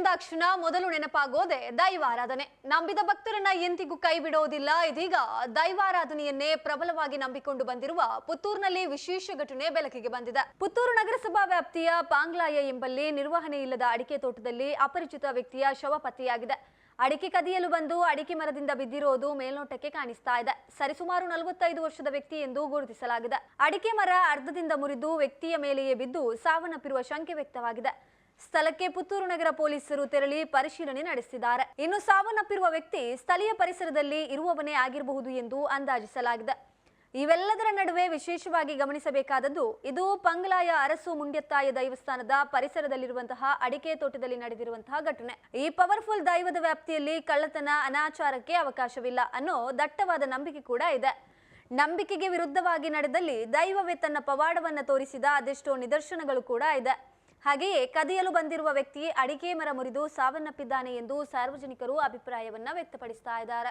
ಎಂದಾಕ್ಷಣ ಮೊದಲು ನೆನಪಾಗೋದೆ ದೈವಾರಾಧನೆ ನಂಬಿದ ಭಕ್ತರನ್ನ ಎಂದಿಗೂ ಕೈ ಬಿಡೋದಿಲ್ಲ. ಇದೀಗ ದೈವಾರಾಧನೆಯನ್ನೇ ಪ್ರಬಲವಾಗಿ ನಂಬಿಕೊಂಡು ಬಂದಿರುವ ಪುತ್ತೂರಿನಲ್ಲಿ ವಿಶೇಷ ಘಟನೆ ಬೆಳಕಿಗೆ ಬಂದಿದೆ. ಪುತ್ತೂರು ನಗರಸಭಾ ವ್ಯಾಪ್ತಿಯ ಪಾಂಗ್ಲಾಯ ಎಂಬಲ್ಲಿ ನಿರ್ವಹಣೆ ಇಲ್ಲದ ಅಡಿಕೆ ತೋಟದಲ್ಲಿ ಅಪರಿಚಿತ ವ್ಯಕ್ತಿಯ ಶವ ಪತ್ತೆಯಾಗಿದೆ. ಅಡಿಕೆ ಕದಿಯಲು ಬಂದು ಅಡಿಕೆ ಮರದಿಂದ ಬಿದ್ದಿರೋದು ಮೇಲ್ನೋಟಕ್ಕೆ ಕಾಣಿಸ್ತಾ ಇದೆ. ಸರಿಸುಮಾರು ನಲವತ್ತೈದು ವರ್ಷದ ವ್ಯಕ್ತಿ ಎಂದು ಗುರುತಿಸಲಾಗಿದೆ. ಅಡಿಕೆ ಮರ ಅರ್ಧದಿಂದ ಮುರಿದು ವ್ಯಕ್ತಿಯ ಮೇಲೆಯೇ ಬಿದ್ದು ಸಾವನ್ನಪ್ಪಿರುವ ಶಂಕೆ ವ್ಯಕ್ತವಾಗಿದೆ. ಸ್ಥಳಕ್ಕೆ ಪುತ್ತೂರು ನಗರ ಪೊಲೀಸರು ತೆರಳಿ ಪರಿಶೀಲನೆ ನಡೆಸಿದ್ದಾರೆ. ಇನ್ನು ಸಾವನ್ನಪ್ಪಿರುವ ವ್ಯಕ್ತಿ ಸ್ಥಳೀಯ ಪರಿಸರದಲ್ಲಿ ಇರುವವನೇ ಆಗಿರಬಹುದು ಎಂದು ಅಂದಾಜಿಸಲಾಗಿದೆ. ಇವೆಲ್ಲದರ ನಡುವೆ ವಿಶೇಷವಾಗಿ ಗಮನಿಸಬೇಕಾದದ್ದು, ಇದು ಪಂಗ್ಲಾಯ ಅರಸು ಮುಂಡ್ಯತ್ತಾಯ ದೈವಸ್ಥಾನದ ಪರಿಸರದಲ್ಲಿರುವಂತಹ ಅಡಿಕೆ ತೋಟದಲ್ಲಿ ನಡೆದಿರುವಂತಹ ಘಟನೆ. ಈ ಪವರ್ಫುಲ್ ದೈವದ ವ್ಯಾಪ್ತಿಯಲ್ಲಿ ಕಳ್ಳತನ, ಅನಾಚಾರಕ್ಕೆ ಅವಕಾಶವಿಲ್ಲ ಅನ್ನೋ ದಟ್ಟವಾದ ನಂಬಿಕೆ ಕೂಡ ಇದೆ. ನಂಬಿಕೆಗೆ ವಿರುದ್ಧವಾಗಿ ನಡೆದಲ್ಲಿ ದೈವವೇ ತನ್ನ ಪವಾಡವನ್ನ ತೋರಿಸಿದ ಅದೆಷ್ಟೋ ನಿದರ್ಶನಗಳು ಕೂಡ ಇದೆ. ಹಾಗೆಯೇ ಕದಿಯಲು ಬಂದಿರುವ ವ್ಯಕ್ತಿ ಅಡಿಕೆ ಮರ ಮುರಿದು ಸಾವನ್ನಪ್ಪಿದ್ದಾನೆ ಎಂದು ಸಾರ್ವಜನಿಕರು ಅಭಿಪ್ರಾಯವನ್ನ ವ್ಯಕ್ತಪಡಿಸ್ತಾ ಇದ್ದಾರೆ.